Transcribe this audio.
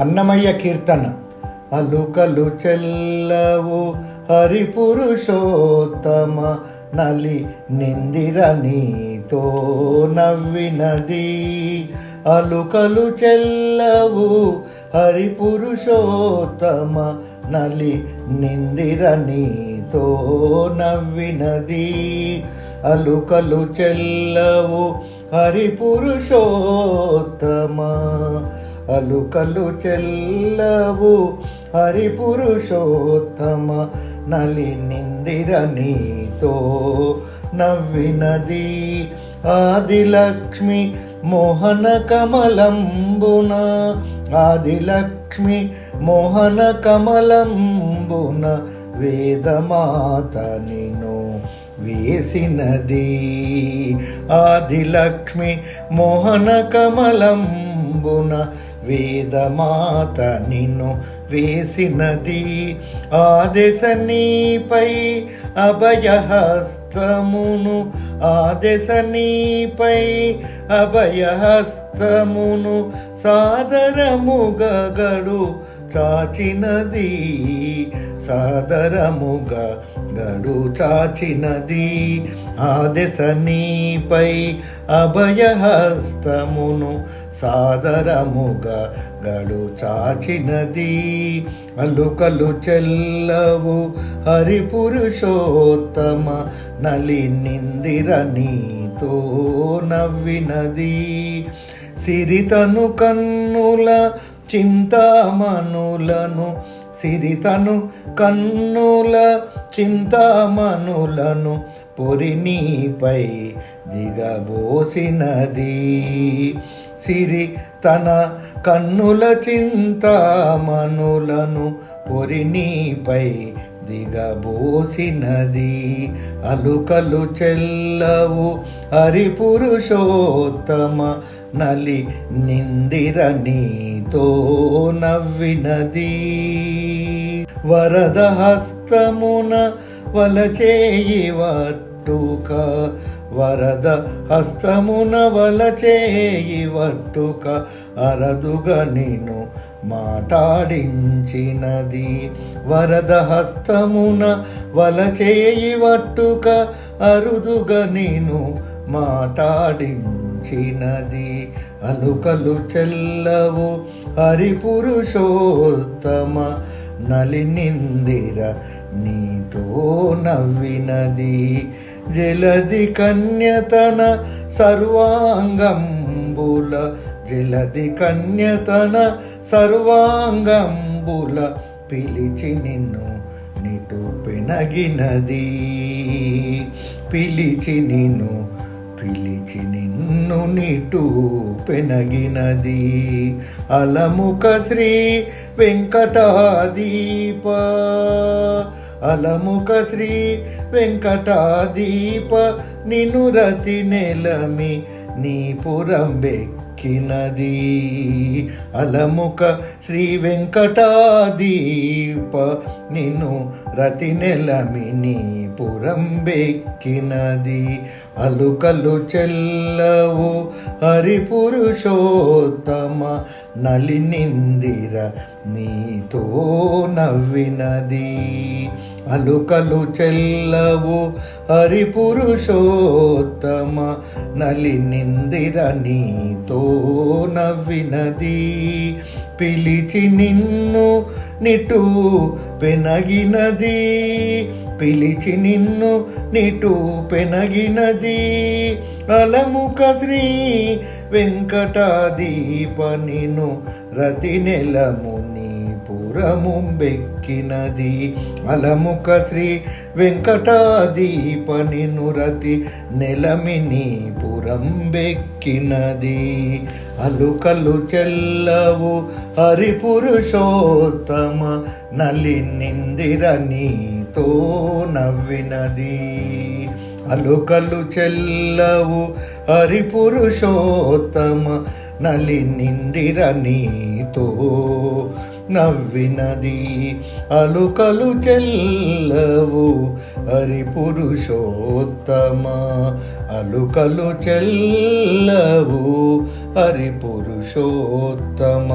అన్నమయ్య కీర్తన. అలుకలు చెల్లవు హరి పురుషోత్తమ నలి నిందిర నీతో నవ్వినది. అలుకలు చెల్లవు హరి పురుషోత్తమ నలి నిందిర నీతో నవ్వినది. అలుకలు చెల్లవు హరి పురుషోత్తమ అలుకలు చెల్లవు. హరి పురుషోత్తమ నలి నిందిర నీతో. నవ్వినది ఆదిలక్ష్మి మోహన కమలంబున. ఆదిలక్ష్మి మోహన కమలంబున వేదమాత నిను వేసినది. ఆదిలక్ష్మి మోహన కమలంబున వేదమాత నిన్ను వేసినది ఆదేశ నీపై అభయహస్తమును ఆదేశ నీపై అభయహస్తమును సాదరముగగడు చాచినది సాదరముగ గడు చాచినది. ఆదశ నీపై అభయహస్తమును సాదరముగా గడు చాచినది. అలుకలు చెల్లవు హరి పురుషోత్తమ నలి నిందిర నీతో నవ్వినది. సిరితను కన్నుల చింతామణులను సిరితను కన్నుల చింతామణులను పొరినీపై దిగబోసినది. సిరి తన కన్నుల చింత మనులను పొరినీపై దిగబోసినది. అలుకలు చెల్లవు హరి పురుషోత్తమ నలి నిందిర నీతో నవ్వినది. వరద హస్తమున వలచేయి వట్టుక వరద హస్తమున వలచేయి వట్టుక అరదుగా నేను మాటాడించినది. వరద హస్తమున వలచేయి వట్టుక అరుదుగా నేను మాటాడించినది. అలుకలు చెల్లవు హరి పురుషోత్తమ నలినిందిర నీతో నవ్వినది. జలది కన్యతన సర్వాంగంబుల జలది కన్యతన సర్వాంగంబుల పిలిచి నిన్ను నిటు పెనగినది. పిలిచి నిన్ను పిలిచి నిన్ను నిటు పెనగినది. అలముఖ శ్రీ వెంకటాదీప అలముఖ శ్రీ వెంకటాదీప నిను రతి నెలమి నీ పురంబెక్కినది అలముఖ శ్రీ వెంకటాదీప నిన్ను రతి నెలమి నీ పురంబెక్కినది అలుకలు చెల్లవు హరి పురుషోత్తమ నలినిందిర నీతో నవ్వినది. అలుకలు చెల్లవు హరి పురుషోత్తమ నలినిందిర నీతో నవ్వినది. పిలిచి నిన్ను నిటు పెనగినది. పిలిచి నిన్ను నిటు పెనగినది. అలముఖ శ్రీ వెంకటాదీప నిను రతి నెలముని పురము అలముఖ శ్రీ వెంకటాదీపని నురతి నెలమిని పురంబెక్కినది. అలుకలు చెల్లవు హరిపురుషోత్తమ నలి నిందిర నీతో నవ్వినది. అలుకలు చెల్లవు హరిపురుషోత్తమ నలి నిందిర నీతో నవ్వినది. అలుకలు చెల్లవు. హరి పురుషోత్తమ. అలుకలు చెల్లవు. హరి పురుషోత్తమ.